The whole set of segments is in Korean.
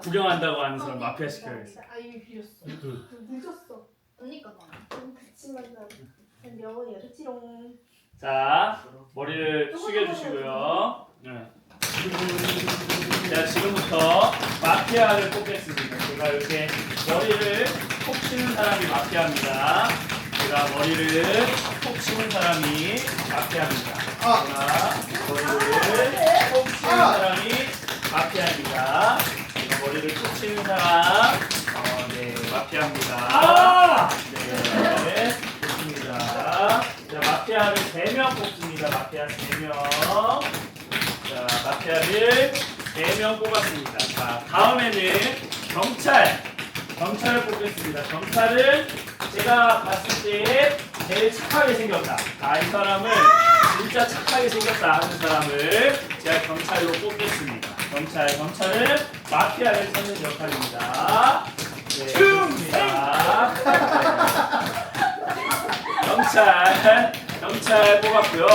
구경한다고 하는 사람 마피아 시켜야겠어. 아 이미 빌렸어. 둘. 늦었어. 언니가 나. 좀 그치만 나. 명언이야, 그치롱. 자, 머리를 숙여주시고요. 네. 자, 지금부터 마피아를 뽑겠습니다. 제가 이렇게 머리를 톡 치는 사람이 마피아입니다. 제가 머리를 톡 치는 사람이 마피아입니다. 제가 머리를 톡 치는 사람이 마피아입니다. 머리를 톡 치는 사람, 어, 네, 마피아입니다. 네, 좋습니다. 자, 마피아를 3명 뽑습니다. 마피아 3명. 자, 마피아를 4명 뽑았습니다. 자, 다음에는 경찰. 경찰을 뽑겠습니다. 경찰은 제가 봤을 때 제일 착하게 생겼다. 아, 이 사람은 진짜 착하게 생겼다 하는 사람을 제가 경찰로 뽑겠습니다. 경찰, 경찰은 마피아를 찾는 역할입니다. 네, 좋습니다. 경찰, 경찰 뽑았고요.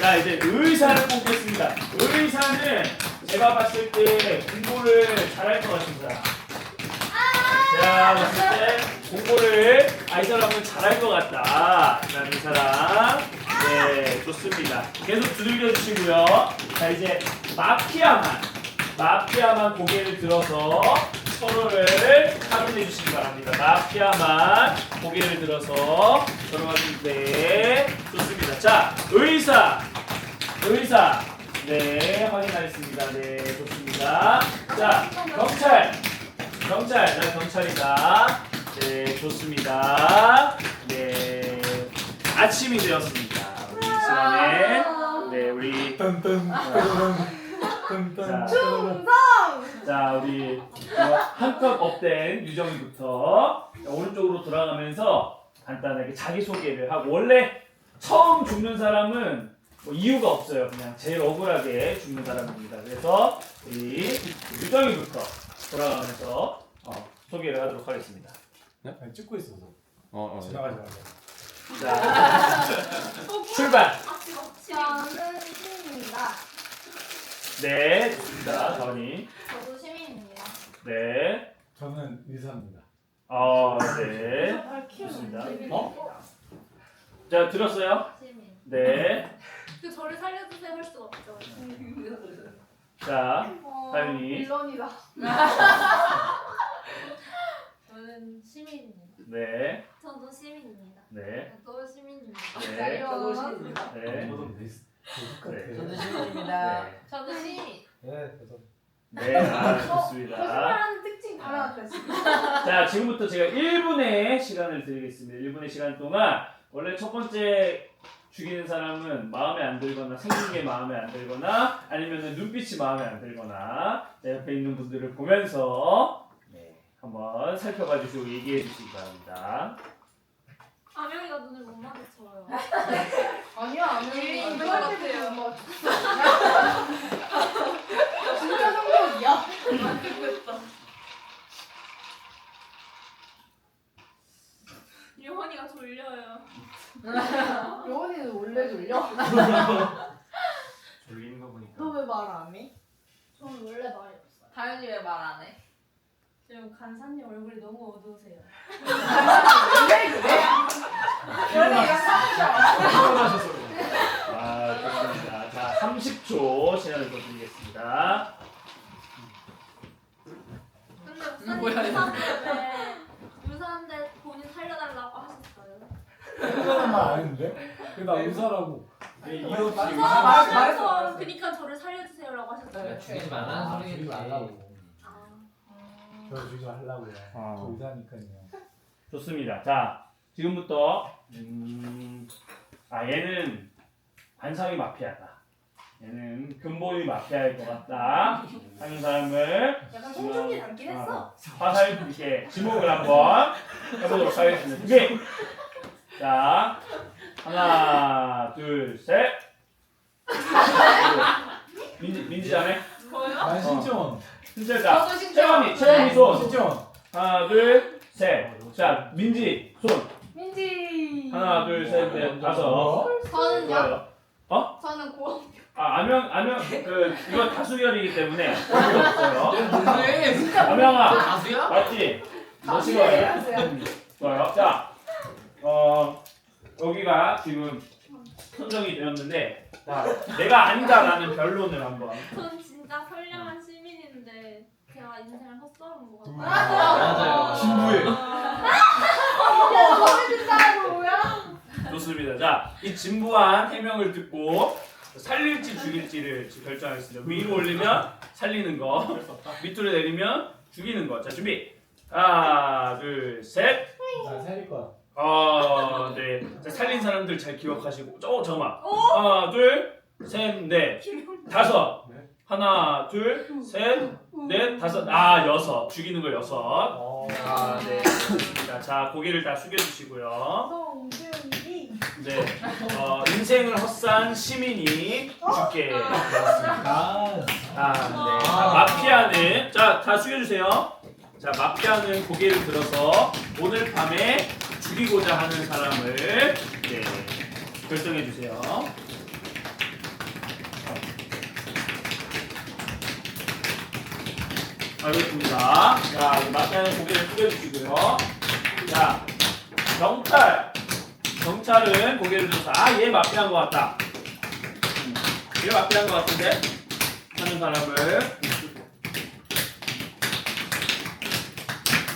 자, 이제 의사를 뽑겠습니다. 의사는 제가 봤을 때 공부를 잘할 것 사람. 제가 봤을 때 공부를 아, 이 사람은 잘할 것 같다. 라는 사람. 네, 좋습니다. 계속 두들겨 주시고요. 자, 이제 마피아만, 마피아만 고개를 들어서 서로를 확인해 주시기 바랍니다. 마피아만 고개를 들어서 서로 확인해. 좋습니다. 자, 의사, 의사. 네, 확인하겠습니다. 네, 좋습니다. 자, 경찰. 경찰, 나 경찰이다. 네, 좋습니다. 네, 아침이 되었습니다. 우리 이 시간에, 네, 우리 딴딴 충성! 자, 우리 한껏 업된 유정이부터 자, 오른쪽으로 돌아가면서 간단하게 자기 소개를 하고 원래 처음 죽는 사람은 뭐 이유가 없어요. 그냥 제일 억울하게 죽는 사람입니다. 그래서 우리 유정이부터 돌아가면서 어, 소개를 하도록 하겠습니다. 아니, 찍고 있어서 어, 어. 지나가지 말고 자, 출발. 저는 시민입니다. 네, 좋습니다. 전이. 저도 시민입니다. 네. 저는 의사입니다 어, 네. 아, 키우는 좋습니다. 되게 어? 자, 들었어요? 시민. 네. 그 저를 살려주세요 할수 없죠. 자, 어, 다윤이. 빌런이다. 저는 시민입니다. 네. 저도 시민입니다. 네. 저도 시민입니다. 네. 저도 시민입니다. 네. 저 도 베이스 똑같아 네. 저도. 네. 저도 시민. 네 저도 네, 아, 좋습니다. 거짓말하는 특징 다 나왔다, 지금. 자, 지금부터 제가 1분의 시간을 드리겠습니다. 1분의 시간 동안 원래 첫 번째 죽이는 사람은 마음에 안 들거나 생긴 게 마음에 안 들거나 아니면 눈빛이 마음에 안 들거나 내 옆에 있는 분들을 보면서 네, 한번 살펴봐 주시고 얘기해 주시기 바랍니다. 아명이가 눈을 못 마주쳐요. 아니야, 안 해. 일인 것 같아요. 뭐. 진짜 성격이야. 유원이가 졸려요. 요원이는 원래 졸려? 졸리는 거 보니까. 너 왜 말 안 해? 저는 원래 말이 없어요. 다현이 왜 말 안 해? 지금 간사님 얼굴이 너무 어두우세요. 원래 약간 피곤하셔서 그래요. 아, 좋습니다. 자, 30초 시간을 더 드리겠습니다. 근데 뭐야, 목사님 이거. 유사한데 유사한데 본인 살려달라고 하셨어요. 그거는 말 아닌데? 그나 의사라고 네, 씨. 말- 아, 그래서 말했어. 그니까 저를 살려주세요라고 하셨어요. 네. 죽이지 말라는 아, 소리겠지. 죽이지 말라고 아, 저 죽이지 말라고요 아. 저 의사니까요 좋습니다. 자, 지금부터 음, 아 얘는 반상이 마피아다. 얘는 근본이 마피아일 것 같다. 하는 사람을 약간 송중기 닮긴 했어. 어, 화살 이렇게 지목을 한번 해보도록 하겠습니다. 준비. 자, 하나, 둘, 셋. 민지 민지 자매. 난 신지원. 저도 신지원. 채원이 채원이 손. 신지원 하나, 둘, 셋. 자, 민지 손. 민지. 하나, 둘, 셋, 넷, 다섯. 어? 저는요? 좋아요. 저는 고원. 아 암영 암영 그 이거 다수결이기 때문에 없어요. 왜? 진짜 암영아 가수야? 맞지? 너 싫어해? 좋아요. 자, 어 여기가 지금 선정이 되었는데 자, 내가 아니다라는 변론을 한번. 전 진짜 선량한 시민인데 제가 인생을 헛살은 것 음. 같아요. 맞아요. 진부해. 좋습니다. 자, 이 진부한 해명을 듣고 살릴지 죽일지를 결정하겠습니다. 위로 올리면 살리는 거, 밑으로 내리면 죽이는 거. 자, 준비. 하나, 둘, 셋. 나 살릴 거야. 아, 네. 자, 살린 사람들 잘 기억하시고. 어, 잠깐만. 하나, 둘, 셋, 넷, 다섯. 네. 하나, 둘, 셋, 넷, 다섯. 아, 여섯. 죽이는 거 여섯. 어. 아, 네. 좋습니다. 자, 고개를 다 숙여주시고요. 성준 이 네. 어, 인생을 헛산 시민이 죽게 되었습니다. 아. 아, 네. 자, 마피아는 자, 다 숙여주세요. 자, 마피아는 고개를 들어서 오늘 밤에 죽이고자 하는 사람을 네, 결정해 주세요. 알겠습니다. 자, 이 마피아는 고개를 숙여주시고요. 자, 경찰. 경찰은 고개를 들어서 아, 얘 마피아인 것 같다. 음, 얘 마피아인 것 같은데? 하는 사람을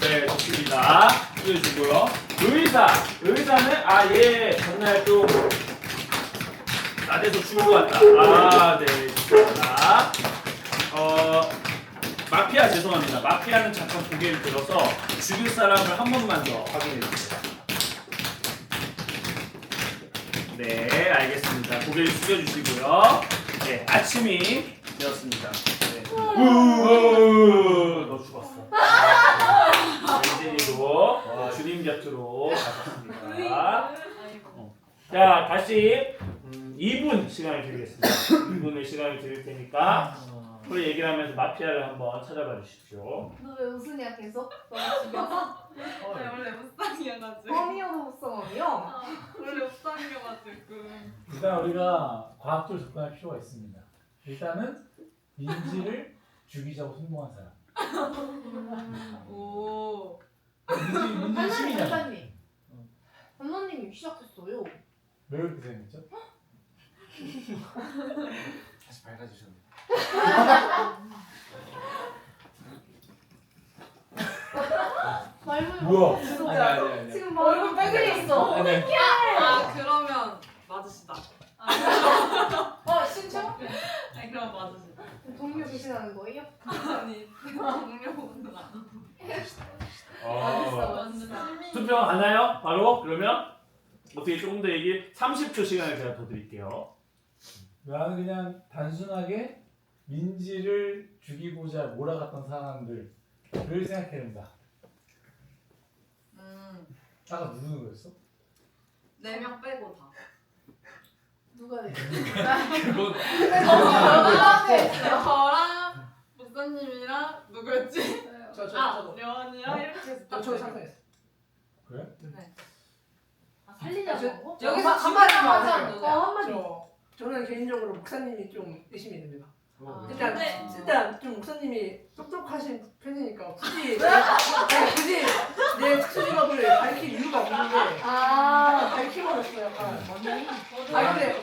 네, 좋습니다. 보여주고요. 의사, 의사는 아 얘 전날 좀 나대서 죽은 것 같다. 아, 네, 좋습니다. 어, 마피아 죄송합니다. 마피아는 잠깐 고개를 들어서 죽일 사람을 한 번만 더 확인해 주세요. 네, 알겠습니다. 고개를 숙여주시고요. 네, 아침이 되었습니다. 네. 우, 너 죽었어. 이진이도 주님 곁으로 가셨습니다. 자, 다시 음, 2분 시간을 드리겠습니다. 2분의 시간을 드릴 테니까 우리 얘기를 하면서 마피아를 한번 찾아봐 주십시오. 너 왜 웃으냐 계속? 너무 죽여서? 네, 원래 옥상이어가지고. 뻥이어도 웃성이요? 아, 원래 옥상이어가지고. 일단 우리가 과학적으로 접근할 필요가 있습니다. 일단은 민지를 죽이자고 성공한 사람. 오. 민지 민지 할머니 시민이야. 할머니 할머님이 시작했어요 왜 그렇게 생겼죠? 다시 밝아지셨네. 말문 뭐야? 아니 아니 아니. 지금 막 얼굴 빨개졌어 아니. 아 그러면 맞으시다. 어 신청? 아니 그럼 맞으시다. 동료 계시다는 거예요? 아니 동료분은 아니. 어, 완전 시민. 투표 가나요? 바로? 그러면 어떻게 조금 더 얘기 30초 시간을 제가 더 드릴게요. 나는 그냥 단순하게 민지를 죽이고자 몰아갔던 사람들을 생각해낸다. 음, 아까 누구 누구였어? 네 명 빼고 다. 누가 내 그건 저랑 목사님이랑 누구였지? 저, 저, 아 저도. 려원이랑 이렇게 해서 저, 저 상상했어. 그래? 아, 살리자고? 여기서 한 한마디 마디 하자. 하자 어 한마디 저 저는 개인적으로 목사님이 좀 의심이 됩니다. 어. 일단 네. 일단 좀 목사님이 똑똑하신 편이니까 굳이 아니, 굳이 내 특수 직업을 밝힐 이유가 없는데 아 밝히버렸어 약간. 아 근데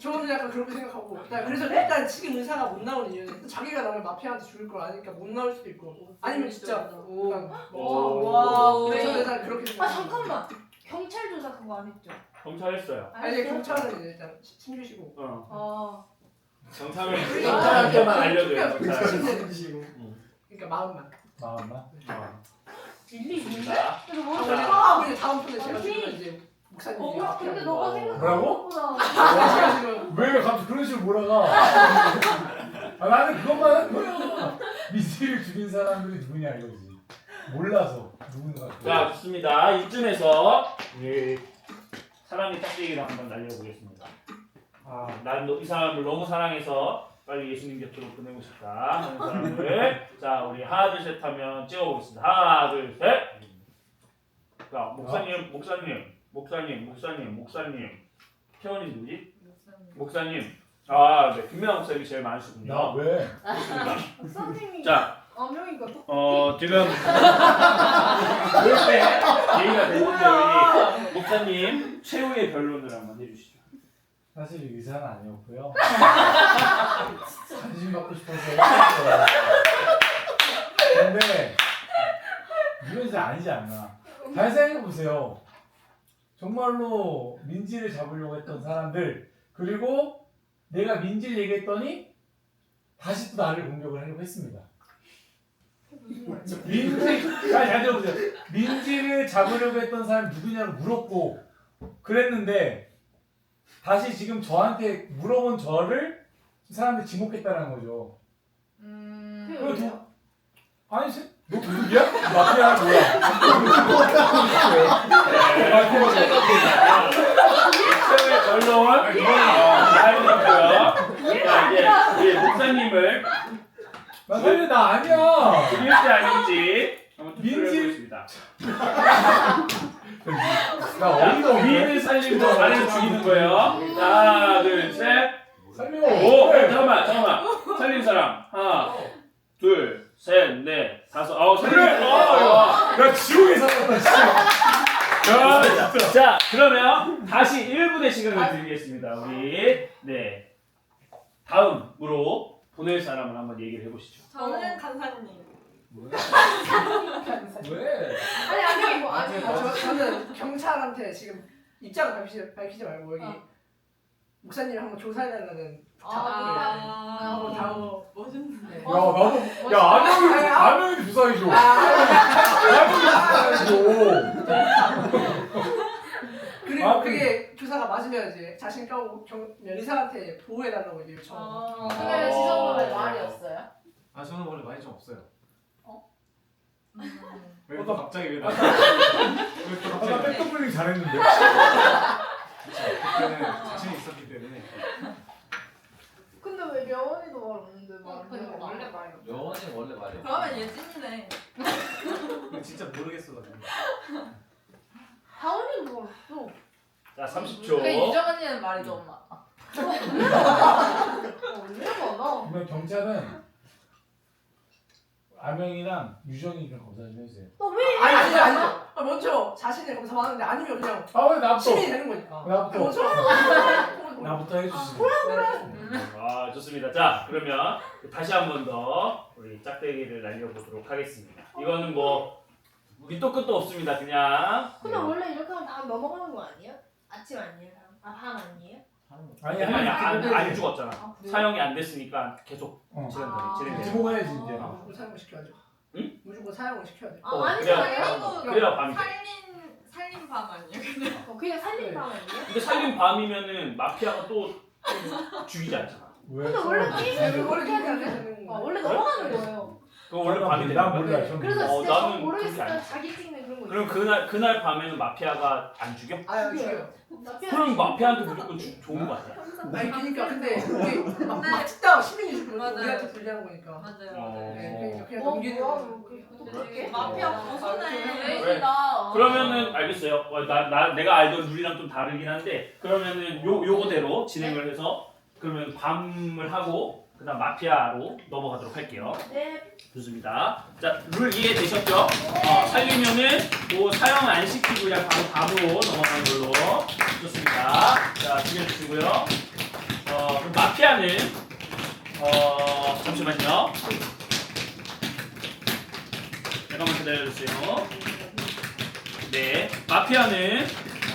저는 약간 그렇게 생각하고 일단 그래서 일단 지금 의사가 못 나오는 이유는 자기가 나를 마피아한테 죽일 걸 아니까 못 나올 수도 있고 아니면 진짜 약간 오. 와 저는 일단 그렇게 아 생각합니다. 잠깐만 경찰 조사 그거 안 했죠? 경찰했어요. 아니 경찰은 이제 일단 숨기시고 어. 어 아, 경찰한테만 그- 알려줘요. 그- 경찰. 그- 그러니까 마음만. 마음만? 어. 일리 있는데? 자, 아, 뭐. 아, 다음 편에 제가. 지금 이제 목사님이 어 근데 너가 생각한 뭐라고? 것보다 왜 갑자기 그런 식으로 몰아가? 아, 나는 그것만 한 거야. 민지를 죽인 사람들이 누구냐 이거지. 몰라서 누군가. 자, 좋습니다. 이쯤에서 예, 사랑의 짝대기를 한번 날려보겠습니다. 아, 난이 사람을 너무 사랑해서 빨리 예수님 곁으로 보내고 싶다 하는 사람을 자, 우리 하나 둘 셋 하면 찍어보겠습니다. 하나 둘 셋. 자, 목사님, 목사님, 목사님, 목사님, 목사님. 태원이 누구지? 목사님. 아, 네. 김민아 목사님이 제일 많으시군요. 나 왜? 선생님 자, 암명이가 또 어, 지금 볼때 얘기가 됐는데 우리 목사님 최후의 변론을 한번 해주시죠. 사실 의사는 아니었고요. 관심 받고 싶어서 했어요. 근데 이건 진짜 아니지 않나. 잘 생각해 보세요. 정말로 민지를 잡으려고 했던 사람들 그리고 내가 민지를 얘기했더니 다시 또 나를 공격을 하려고 했습니다. 민지 잘, 잘 들어보세요. 민지를 잡으려고 했던 사람이 누구냐고 물었고 그랬는데 다시 지금 저한테 물어본 저를 사람들이 지목했다는 거죠. 음. 그리고 두, 아니 세- 너 도둑이야? 마피아 뭐야? 변론 잘 됐고요. 자, 이제 우리 목사님을 마피아 나 아니야. 죽일지 아닌지 한번 투표를 민지- 해보겠습니다. 나 어이가 자, 없네. 위인을 살리고 아래를 죽이는 거예요. 하나, 둘, 셋. 설명. 오, 어, 잠깐만, 잠깐만. 살린 사람. 하나, 둘, 셋, 넷, 다섯. 아우, 살린 그래. 사람. 나 지옥에 살았다 진짜. 야 진짜. 자, 그러면 다시 1분의 시간을 드리겠습니다. 우리 네 다음으로 보낼 사람을 한번 얘기를 해보시죠. 저는 간사님. 왜? 아니 아니 뭐 아니 아, 저, 저는 경찰한테 지금 입장을 밝히지, 밝히지 말고 여기 어. 목사님을 한번 조사해달라는 아, 자문을 다음 멋있네. 네. 야 나도 야 아명이 아명이 조사해줘. 아명이 조사해줘. 그리고 아, 그게 조사가 맞으면 이제 자신 까고 경, 의사한테 보호해달라고 이제 요청. 아, 근데 지성분의 말이었어요? 아 저는 원래 많이 좀 없어요. 음. 왜또 갑자기 왜 나? 왜또 아나 갑자기? 백더블링 잘했는데. 그때는 자신이 있었기 때문에. 근데 왜 명언이도 말 없는데 어, 말 그거 원래 말이야. 영원히 원래 말이야. 그러면 예진이네. 근데 진짜 모르겠어가지고. 다운이 뭐 없어 자, 근데 30초. 유정 언니는 말이죠, 엄마. 언니가 많아 그러면 경찰은 아명이랑 유정이 좀 검사 좀 해주세요. 너왜 아니 아니 아니죠. 아, 먼저 자신을 검사하는데 아니면 그냥 아 왜 나부터? 시민이 되는 거니까. 나부터. 먼저. 나부터 해주시죠. 아, 좋습니다. 자, 그러면 다시 한 번 더 우리 짝대기를 날려보도록 하겠습니다. 이거는 뭐 밑도 끝도 없습니다. 그냥 근데 원래 이렇게 하면 다 넘어가는 거 아니에요? 아침 아니에요? 아밤 아니에요? 아니 아니, 안, 하나 안 죽었잖아. 아 그래요? 사형이 안 됐으니까 계속 어. 진행돼. 진행돼. 지목해야지 이제. 아, 무조건 사용을 시켜야죠. 응? 무조건 사용을 시켜야 돼. 아 어, 아니 그래야- 아니에요? 그래야 밤이 돼. 살린, 살린 밤 아니에요? 어, 그냥 살린 밤 아니에요? 근데 살린 밤이면은 마피아가 또 죽이지 않잖아. 왜? 근데 원래 그렇게 하지 않아요? 되는 아 거야. 원래 넘어가는 거예요 그거 원래 밤이 난 거야. 몰라. 저는 그래서 어, 진짜 나는 전안 자기 찍는 그런 거 그럼 있어요 그날 그날 밤에는 마피아가 안 죽여? 아, 죽여요. 그럼 마피아한테 무조건 주, 좋은 거 아니야? 아니 그러니까 근데 막, 막 찍다가 시민이 죽으면 맞아요. 우리한테 불리한 거니까. 맞아요, 어. 네, 그냥 어 넘기는 뭐야 거. 그렇게? 마피아 고수네. 왜? 레이다. 그러면은 알겠어요. 어, 나, 나 내가 알던 룰이랑 좀 다르긴 한데 그러면은 요 요거대로 진행을 해서 그러면 밤을 하고 그다음 마피아로 넘어가도록 할게요. 네 좋습니다. 자, 룰 이해되셨죠? 어, 살리면은 뭐 사용 안 시키고 그냥 바로 밤으로 넘어가는 걸로. 좋습니다. 자, 죽여주시고요. 어, 그럼 마피아는 어, 잠시만요. 잠깐만 기다려주세요. 네, 마피아는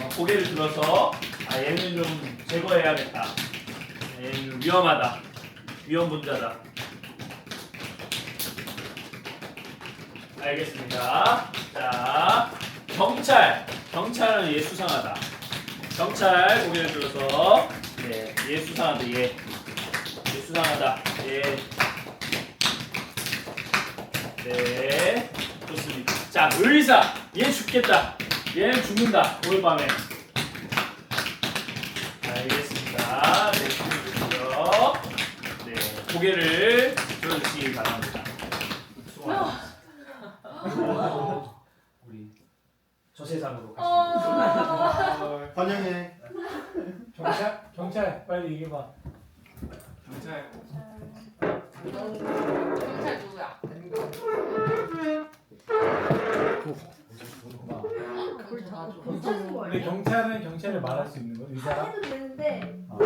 어, 고개를 들어서 아 얘는 좀 제거해야겠다. 얘는 위험하다. 위험 분자다. 알겠습니다. 자, 경찰. 경찰은 얘 수상하다. 경찰 고개를 들어서 네, 얘 수상하다. 얘. 얘 수상하다. 얘. 네, 좋습니다. 자, 의사. 얘 죽겠다. 얘는 죽는다. 오늘 밤에. 고개를 들어주시기 바랍니다. 수고하셨습니다. 우리 저 세상으로 가시죠. 환영해. 경찰 경찰 빨리 얘기해봐. 경찰 경찰 누구야? 그걸 다 줘. 괜찮은 거 근데? 경찰은 경찰을 말할 수 있는 거 의사가? 해도 되는데 어.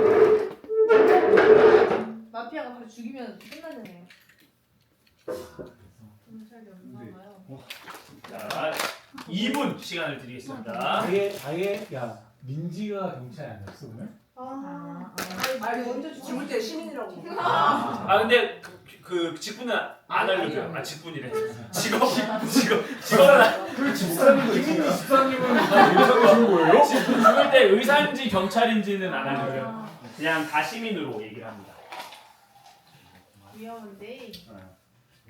마피아가 바로 죽이면 끝나잖아요. 경찰이 없나 봐요. 자 2분 시간을 드리겠습니다. 아예 아예 야 민지가 경찰이 아니었어 오늘? 아, 아니 먼저 죽을 죽을 때 시민이라고. 아 근데 그, 그 직분은 안 알려줘요. 아 직분이래. 직업 직업 직업은 그 집사님 김민지 집사님은 의사가 좋은 거예요? 직분 죽을 때 의사인지 경찰인지는 안 알려줘요. 그냥 다 시민으로 얘기를 합니다. 위험한데.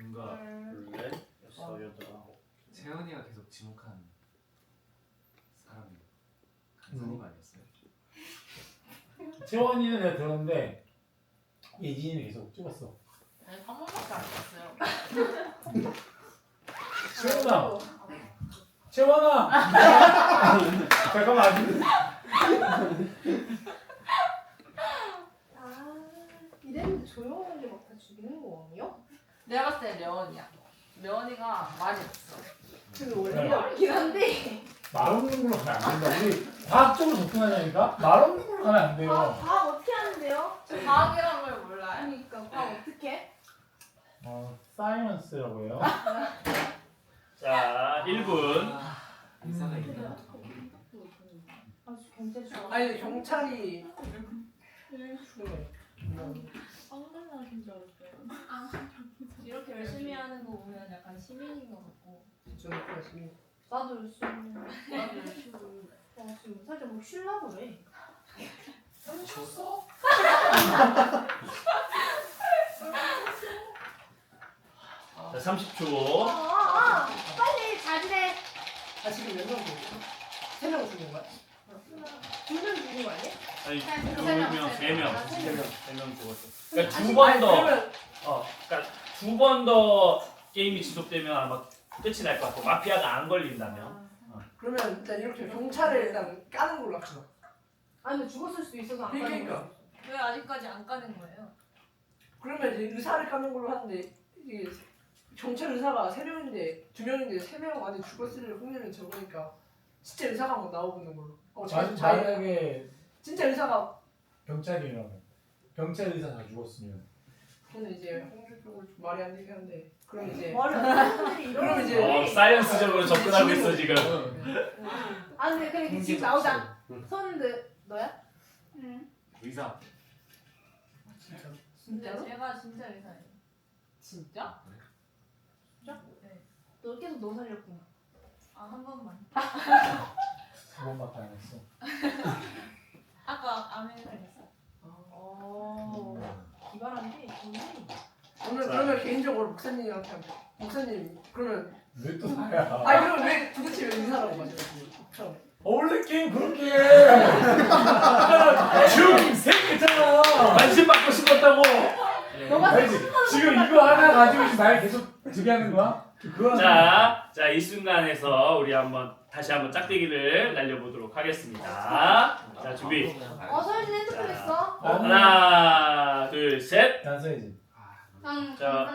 뭔가 음, 둘, 넷, 여섯, 여덟, 아홉. 채연이가 계속 지목한 사람이 간사님 아니었어요? 채원이는 내가 들었는데 예진이는 계속 찍었어. 아니 한 번밖에 안 했어요. 채원아, 채원아. 잠깐만. 아, 이랬는데 조용하게 막 다 죽이는 거 아니야? 내가 봤을 때 레원이야. 레원이가 말이 없어. 원래 맞긴 한데. 말 없는 걸로 가면 안 된다. 우리 과학적으로 접근하자니까 말 없는 걸로 가면 안 아, 돼요. 과학 어떻게 하는데요? 과학이란 걸 몰라요. 그러니까 과학 어떻게? 어, 사이언스라고 해요. 자 1분. 의사가 있는 것도 아, 경찰 좋아. 아니 경찰이 죽네. 황금나 진짜 어때요? 열심히 하는 거 보면 약간 시민인 것 같고 그냥 시민. 나도 열심히. 나도 열심히. 아, 지금 살짝 뭐 쉴라 그래. 쳤어? 자 30초. 아, 아, 빨리 잘 지내. 아 지금 몇명 죽었어? 세명 죽은 거야? 두명 죽은 거 아니야? 아니 세 명, 두세 명, 명. 세 명, 아, 세 명. 세 명 죽었어. 그러니까 두 번 더, 그러면 어, 그러니까 두 번 더 게임이 지속되면 아마 끝이 날 것 같고 마피아가 안 걸린다면. 그러면 일단 이렇게 경찰을 일단 까는 걸로 합시다. 아니 근데 죽었을 수도 있어서 안 가는 그러니까. 거야. 왜 아직까지 안 까는 거예요? 그러면 이제 의사를 까는 걸로 하는데 이게 경찰 의사가 세 명인데 두 명인데 세 명 안에 죽었을 확률은 적으니까 진짜 의사가 막 나오는 걸로. 어, 자, 만- 자, 만약에 진짜 의사가 경찰이라면 경찰 의사 다 죽었으면 저는 이제 좀 말이 안 되긴 한데 그럼 이제 분들이 그럼 이제- 어, 사이언스적으로 접근하고 있어 지금. 아 근데 그래 지금 나오자. 손드 너야? 응 의사 근데 진짜로? 제가 진짜 의사예요. 진짜? 너 계속 너 살렸구나. 아 한 번만. 두 번밖에 안 했어. 아까 아메리카 했어. 어. 기발한데 오늘 오늘 자. 그러면 개인적으로 목사님한테 한번 목사님 그러면 왜 또 나야? 아 그럼 왜 도대체 왜 의사라고 하셨어요? 처음. 어, 원래 게임 그렇게 해. 지금 생겼잖아. 관심 받고 싶었다고. 너가 알지? 지금 이거 하나 가지고 지금 날 계속 저기 하는 거야? 그거 자, 자 이 순간에서 우리 한번 다시 한번 짝대기를 날려보도록 하겠습니다. 자 준비. 어 서현진 핸드폰 있어? 하나, 둘, 셋. 난 써야지. 난 자.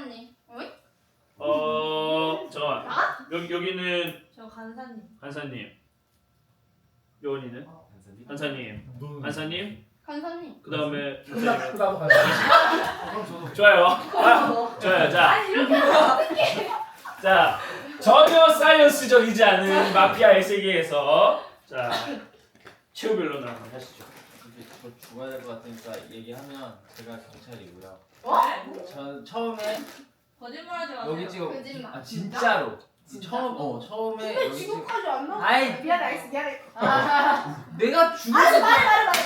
어이? 어, 잠깐만. 여기 여기는 저 간사님. 한사님. 요원이는 간사님? 한사님. 너는 한사님. 강사님 그 다음에 끝나 끝나고 가자. 아, 그럼 저도 좋아요. 아, 좋아요. 자, 아니 이렇게 자 전혀 사이언스적이지 않은 마피아의 세계에서 자 최후 변론을 한번 하시죠. 근데 저 죽어야 될 것 같으니까 얘기하면 제가 경찰이고요. 어? 전 처음에 거짓말하지 마세요. 여기 찍어. 거짓말 아 진짜로. 처음 어 처음에 근데 여기 찍어. 지금까지 안 나와. 아이. 미안해 알겠어 미안해. 내가 말해 죽었어. 말해 말해 말해.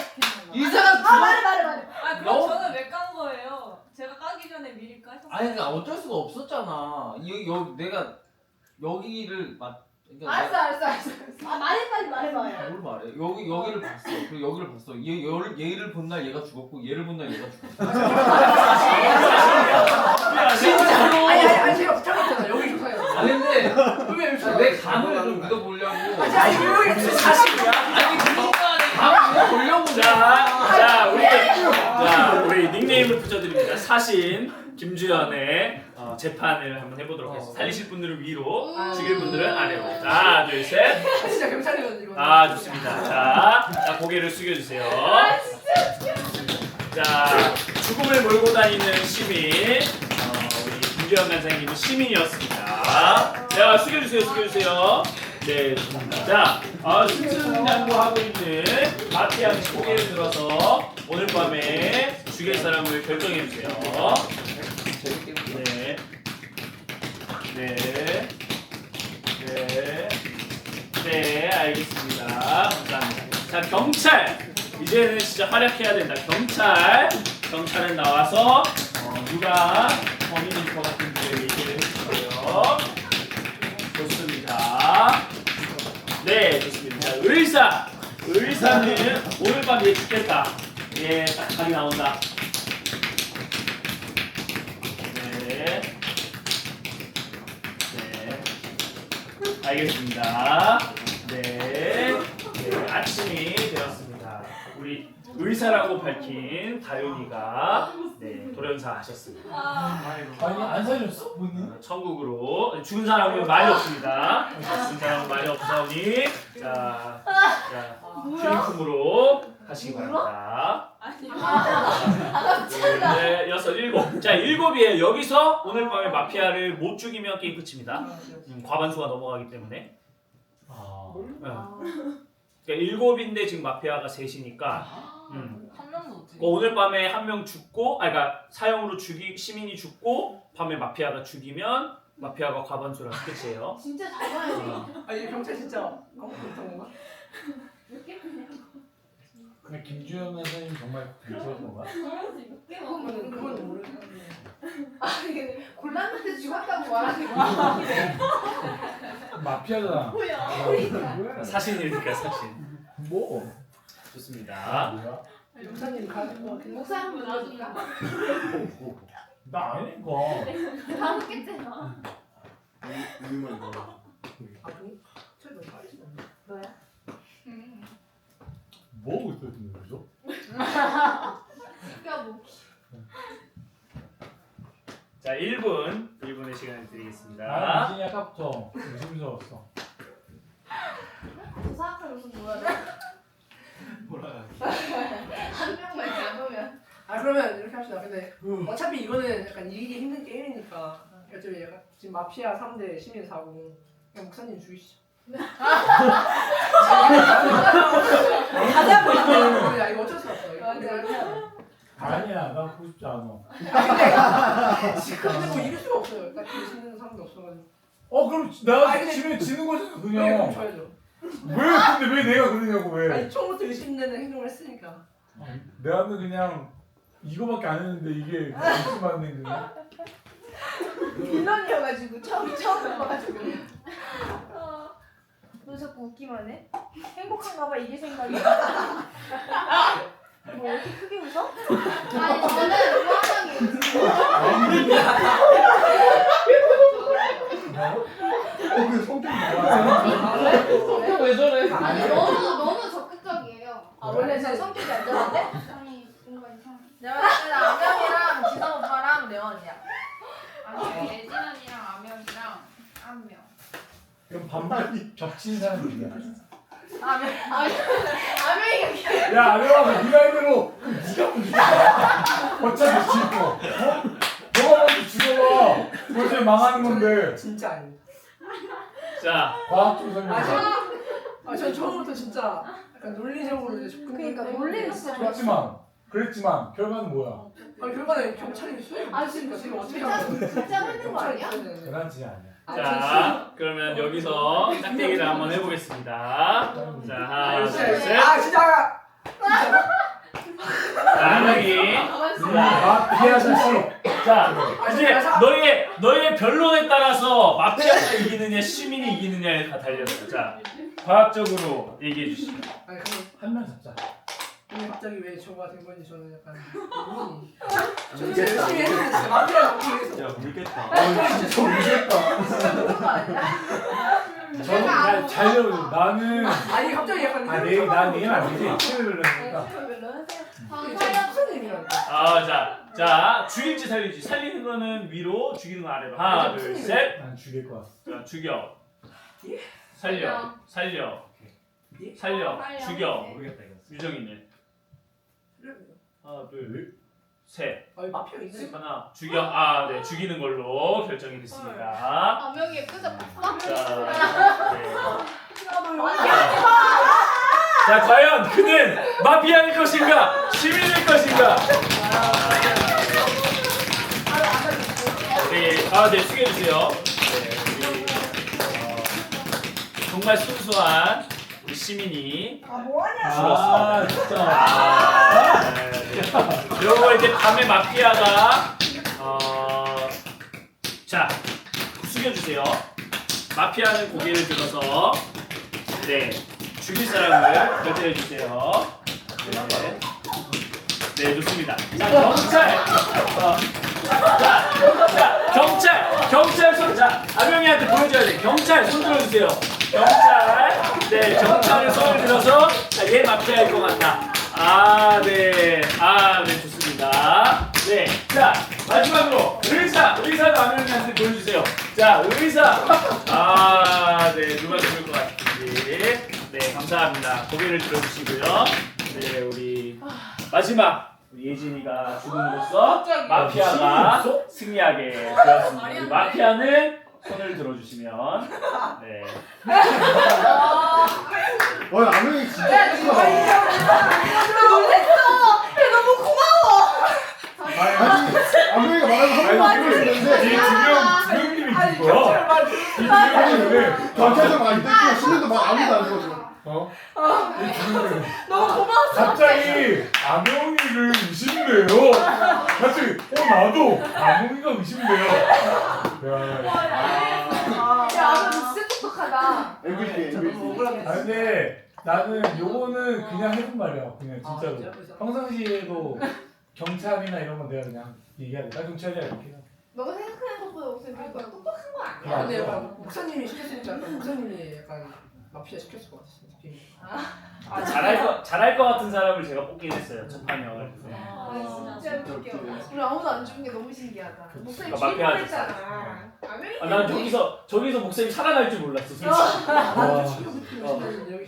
의사가 아 죽었. 말해 말해 말해. 아 그럼 너무- 저는 왜 깐 거예요? 제가 까기 전에 미리 까셨어요. 아니 그러니까 어쩔 수가 없었잖아. 여기 여 내가 여기를 맞. 그러니까 알았어 알았어 알았어. 아 말해 빨리 말해봐요. 내가 뭘 말해? 여기 여기를 봤어. 그리고 여기를 봤어. 얘 얘를 얘를 본 날 얘가 죽었고 얘를 본 날 얘가 죽었어. 아니 아니 아니 제가 부탁했잖아 여기. 아 근데 왜 내 감을 좀 믿어보려고. 아니 아니 왜 여기 자식이야? 보려고 자, 자, 우리 자, 우리 닉네임을 붙여드립니다. 사신 김주연의 어, 재판을 한번 해보도록 하겠습니다. 살리실 분들은 위로, 죽일 분들은 아래로. 자, 둘, 셋. 아, 진짜 경찰이거든 이거. 아, 좋습니다. 자, 자 고개를 숙여주세요. 자, 죽음을 몰고 다니는 시민, 어, 우리 김주현 간사님은 시민이었습니다. 자, 숙여주세요, 숙여주세요. 네. 자, 어, 승승 장구하고 있는 마피아 씨 고개를 들어서 오늘 밤에 죽일 사람을 결정해 주세요. 네. 네. 네. 네, 알겠습니다. 감사합니다. 자, 경찰. 이제는 진짜 활약해야 된다. 경찰. 경찰은 나와서 어, 누가 범인일 것 같은지 얘기를 해주세요. 네, 좋습니다. 자, 의사. 의사는 오늘 밤얘 죽겠다. 예, 딱 답이 나온다. 네. 네. 알겠습니다. 네. 네, 아침이 되었습니다. 우리 의사라고 밝힌 다윤이가 네, 돌연사 하셨습니다. 아니 안 살렸어? 어, 천국으로 죽은 사람은 많이 없습니다. 죽은 사람은 많이 없사오니 자, 자 휴일품으로 가시기 바랍니다. 둘, 넷, 여섯, 일곱. 자, 일곱이에요. 여기서 오늘 밤에 마피아를 못 죽이면 게임 끝입니다. 음, 과반수가 넘어가기 때문에. 아. 네. 그러니까 일곱인데 지금 마피아가 셋이니까. 음. 한 명도 못 그러니까 오늘 밤에 한 명 죽고, 아, 그러니까 사형으로 죽이 시민이 죽고 밤에 마피아가 죽이면 마피아가 과반수라서 끝이에요. 진짜 잘 돼. 어. 아, 이 경찰 진짜 건가? 근데 김주현 선생님 정말 괜찮은 건가? 그건 그건 모르겠는데. 아니 골랐는데 죽었다고 말하는 거 마피아잖아. 뭐야? 사신이니까 사신. 뭐? 좋습니다. 뭐야? 목사님 가는 거 같은데. 목사님 불러줄까? 나 아니니까. 다 먹겠잖아. 우유만 넣어. 아, 그 최근 빨리 뭐야? 뭐 하고 있었던 거죠? 그러니까 뭐 자, 1분, 1분의 시간을 나는 드리겠습니다. 이진이 아까부터 의심스러웠어. 저 사람들 무슨 뭐야? 몰아가. 한 명만 잡으면 아 그러면 이렇게 합시다. 근데 어차피 이거는 약간 이기기 힘든 게임이니까 어차피 약간 지금 마피아 3대 시민 4고 그냥 목사님 죽이시죠. 가자 보이면 야 이거 어쩔 수 없어. 이거. 아니야, 나 보고 싶지 않아. 근데 뭐 이길 수가 없어요. 딱 시민 사람도 없어가지고. 어, 그럼 내가 아니, 근데- 지면 지는 거잖아, 네, 그럼 그냥. 줘야죠. 왜? 근데 왜 내가 그러냐고 왜? 아니 처음부터 의심되는 행동을 했으니까. 내가는 그냥 이거밖에 안 했는데 이게 의심받는 거야. 빌런이어가지고 처음 처음 봐가지고. 어, 너 자꾸 웃기만 해? 행복한가 봐 이게 생각이. 뭐 이렇게 크게 웃어? 아니 저는 어, 그 성격이 좋아. 성격 왜 저래? 아니 너무 너무 적극적이에요. 아, 원래 제 성격이 안 좋은데? 아니 뭔가 이상해. 내가 봤을 때 안경이랑 지성 오빠랑 레원이야. 아니 예진 언니랑 아명이랑 한 명. 그럼 반반이 겹친 사람들이야. 아명 아명이가 야, 아려와, 네 말대로 그럼 네가 문제야. 어차피 질 거. 어? 죽어봐. 도저히 망하는 건데. 진짜 아니에요. 자, 과학적으로 설명해. 아, 저, 아, 전 처음부터 진짜 약간 논리적으로 이제 접근. 그러니까 논리는 진짜. 그렇지만, 그랬지만 결과는 뭐야? 아, 결과는 경찰이 수행. 아 지금 지금 어떻게 하는 거야? 진짜 하는 거 아니야? 계란치 아니야. 자, 그러면 여기서 짝대기를 한번 해보겠습니다. 자, 하나, 둘, 셋. 아 진짜. 자, 한명이 마피아 자식. 자, 이제 너의 너의 변론에 따라서 마피아가 이기느냐 시민이 이기느냐에 다 달렸어. 자, 과학적으로 얘기해 주시죠. 아니 근데 한명 잡자. 근데 갑자기 왜 저가 된 건지 저는 약간 의문이. 저 물겠다. 열심히 했는데 진짜 마피아 먹기 위해서. 야 물겠다. 어, 진짜 무섭다. 저는 내가 야, 잘, 잘 들어줘. 나는, 아니 갑자기 약간 아, 내, 난 얘는 안 되지. 친구를 그러니까. 아, 자, 자, 죽일지 살릴지. 살리는 거는 위로, 죽이는 건 아래로. 하나, 둘, 셋. 난 죽일 거야. 자, 죽여. 예? 살려. 살려. 예? 살려. 살려. 죽여. 모르겠다, 이거. 유정이는. 하나, 둘, 셋. 아니 마피아 있네. 하나, 죽여. 아, 네, 죽이는 걸로 결정이 됐습니다. 아명이 끄적 자, 네. 자, 과연 그는 마피아일 것인가? 시민일 것인가? 네, 아, 네, 숙여주세요. 네, 우리, 어, 정말 순수한 우리 시민이 아 뭐하냐 아, 진짜. 아, 네, 네. 요거 이제 밤에 마피아가 어, 자 숙여주세요. 마피아는 고개를 들어서 네 죽일 사람을 결정해 주세요. 네, 네 좋습니다. 자 경찰, 어, 자, 자 경찰, 경찰 손, 자 아명이한테 보여줘야 돼. 경찰 손 들어주세요. 경찰, 네 경찰을 손을 들어서 자, 얘 마피아일 것 같다. 아, 네. 아, 네, 좋습니다. 네. 자, 마지막으로, 의사. 의사도 아명이한테 보여주세요. 자, 의사. 아, 네. 누가 죽을 것 같은지. 네, 감사합니다. 고개를 들어주시고요. 네, 우리, 마지막. 우리 예진이가 죽음으로써 마피아가 승리하게 되었습니다. 우리 마피아는 손을 들어주시면, 네. 와 아명이 진짜 크다. 아니 아명이가 말하면 한 번만 들었는데 뒤에 두 명, 두 명님이 죽은 거야. 이 두 명이 왜? 경찰서 막 이때끼리 신는도 막 아무도 안 죽었 어. 어? 너무 고마웠어. 갑자기 아명이를 의심돼요. 갑자기 어 나도 아명이가 의심돼요. 야. 야 진짜 똑똑하다 MVP MVP. 아 근데 나는 요거는 그냥 해본 말이야. 그냥 아, 진짜로. 진짜? 평상시에도 경찰이나 이런 건 내가 그냥 돼. 나 경찰이야 이렇게. 너가 생각하는 것보다 목소리 그러니까 똑똑한 거 아니야? 야, 근데 약간 목사님이 시켰으니까 목사님이 약간 마피아 시켰을 것 같았어. 느낌이. 아, 잘할 거 잘할 것 같은 사람을 제가 뽑긴 했어요 첫 판을. 아 진짜 웃겨 우리 아무도 안 죽은 게 너무 신기하다 목소리 그러니까 죽일 마피아 뻔했잖아 아, 난 저기서 저기서 목소리 살아날 줄 몰랐어 솔직히. 와. 아, 충격 여기.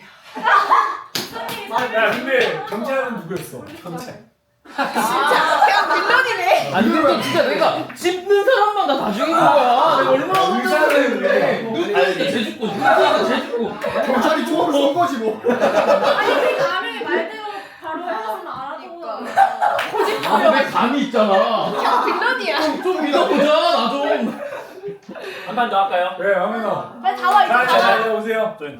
야 근데 경찰은 누구였어? 경찰. 진짜 그냥 빌런이네 아니 근데 진짜 내가 씹는 사람만 다 다 죽인 거야. 내가 얼마나 의사는 왜? 눈이 쟤 죽고 눈이 쟤 죽고. 경찰이 총으로 쏜 거지 뭐. 아니 그러니까 아명이 말대로 바로 해줬으면 알아도 아니 내 감이 있잖아. 그냥 빌런이야 좀 믿어보자 나 좀. 한 판 더 할까요? 왜 하면서? 빨리 다 와 이제 자, 자, 다와 자, 오세요. 저희